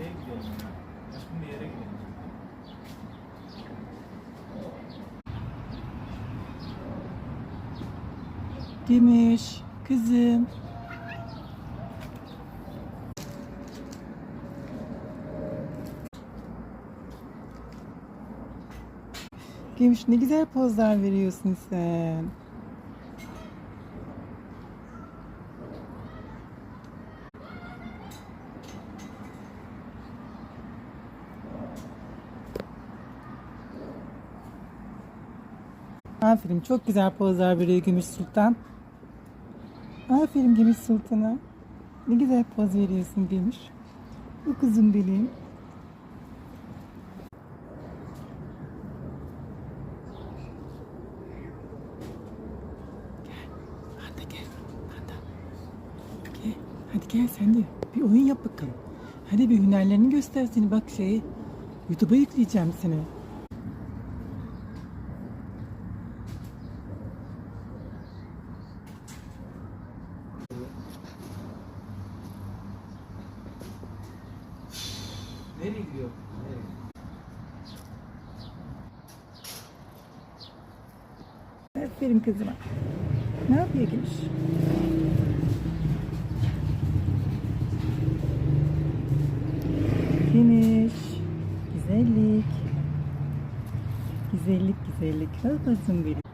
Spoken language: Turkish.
Şeye gidelim. Başka bir yere gidelim. Gümüş, kızım. Gümüş ne güzel pozlar veriyorsun sen. Aferin çok güzel pozlar veriyor Gümüş Sultan. Aferin Gümüş Sultan'a. Ne güzel poz veriyorsun Gümüş. Bu kızım benim. Gel. Gel. Gel. Hadi gel sen de bir oyun yap bakalım. Hadi bir hünerlerini göster seni bak şeyi. YouTube'a yükleyeceğim seni. Nereye gidiyor? Nereye? Aferin kızıma. Ne yapıyor Gümüş? Gümüş. Güzellik. Güzellik güzellik. Ha kızım benim.